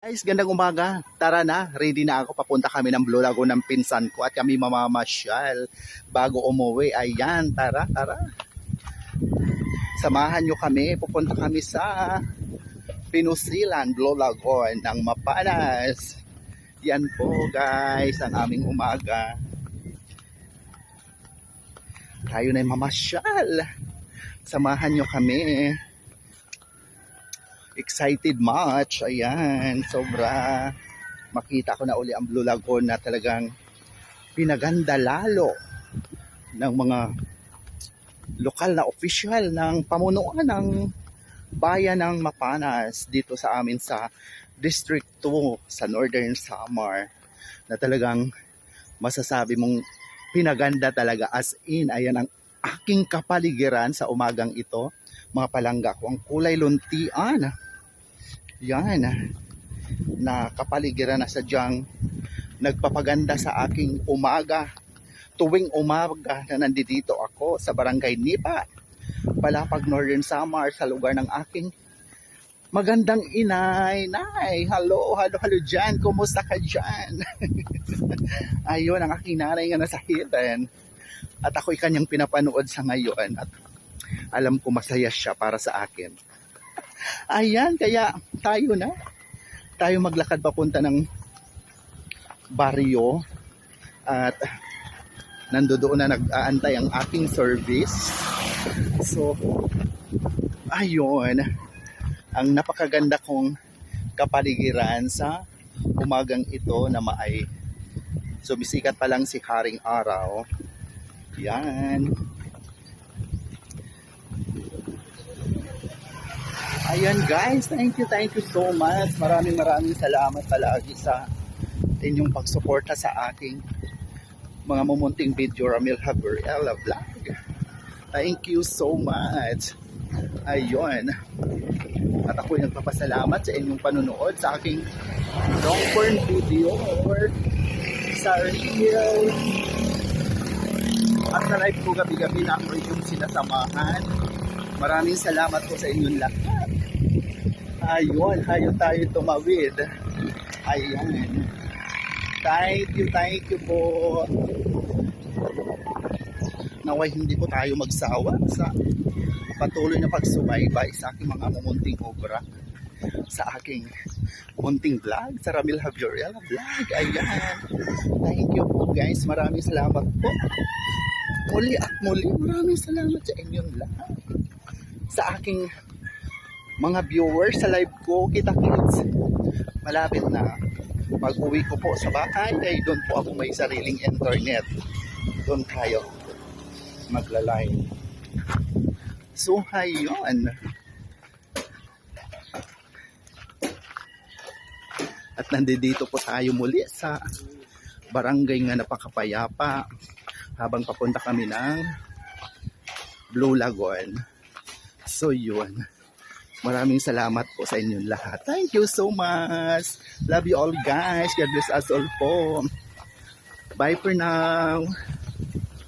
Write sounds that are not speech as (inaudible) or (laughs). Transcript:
Guys, gandang umaga. Tara na, ready na ako. Papunta kami ng Blue Lagoon ng pinsan ko at kami mamamasyal bago umuwi. Ayan, tara, tara. Samahan nyo kami. Pupunta kami sa Pinusilan, Blue Lagoon ng Mapanas. Yan po guys, ang aming umaga. Tayo na mamasyal. Samahan nyo kami excited much. Ayan, sobra. Makita ko na uli ang Blue Lagoon na talagang pinaganda lalo ng mga lokal na official ng pamunuan ng bayan ng Mapanas dito sa amin sa District 2 sa Northern Samar na talagang masasabi mong pinaganda talaga as in ayan ang aking kapaligiran sa umagang ito mga palangga ko ang kulay luntian yan. Na kapaligiran na sadyang nagpapaganda sa aking umaga. Tuwing umaga na nandito ako sa barangay Nipa Palapag Northern Samar sa lugar ng aking magandang inay. Nay hello hello hello dyan kumusta ka dyan (laughs) ayun ang aking nanay nga nasa hidden at ako'y kanyang pinapanood sa ngayon. At alam ko masaya siya para sa akin Ayan, kaya tayo na. Tayo maglakad papunta ng baryo at nandoon na nag-aantay ang aking service. So, ayun, ang napakaganda kong kapaligiran sa umagang ito na maay sumisikat pa lang si Haring Araw. Yan. Ayan guys, thank you, thank you so much. Maraming maraming salamat palagi sa inyong pagsuporta sa aking mga mumunting video Ramil Habriela vlog. Thank you so much. Ayun. At ako nagpapasalamat sa inyong panunood sa aking long form video or sa real at sa live ko gabi-gabi na ako yung sinasamahan. Maraming salamat po sa inyong lahat. Ayun, hayo tayo tumawid. Ayan. Thank you, thank you po. Naway hindi po tayo magsawa sa patuloy na pagsubaybay sa aking mga mumunting obra sa aking munting vlog sa Ramil Javieriela vlog. Ayan. Thank you po guys. Maraming salamat po. Muli at muli, maraming salamat sa inyong lahat. Sa aking mga viewers sa live ko, kita kids. Malapit na. Pag uwi ko po sa bahay, ay doon po ako may sariling internet. Doon tayo magla-live. So, hayon. At nandito po tayo muli sa barangay nga napakapayapa habang papunta kami ng Blue Lagoon. So, yun. (laughs) Maraming salamat po sa inyong lahat. Thank you so much. Love you all guys. God bless us all po. Bye for now.